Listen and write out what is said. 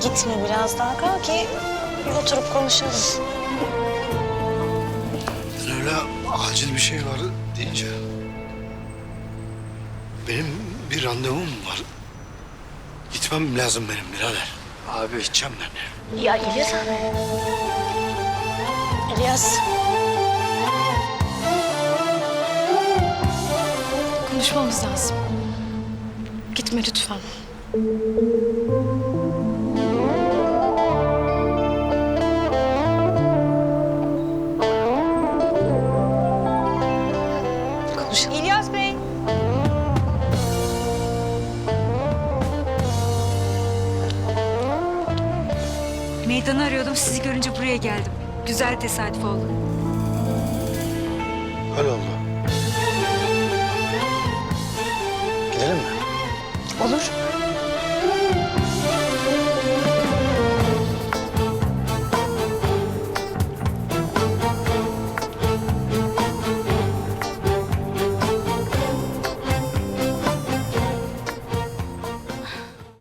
gitme biraz daha kal ki bir oturup konuşalım. Ben öyle acil bir şey var deyince... Benim bir randevum var. Gitmem lazım benim birader. Abi gideceğim ben. Ya İlyas abi. İlyas. Konuşmamız lazım. Gitme lütfen. konuşalım. İlyas Bey. Meydanı arıyordum. Sizi görünce buraya geldim. Güzel tesadüf oldu. Öyle oldu. Gidelim mi? Olur.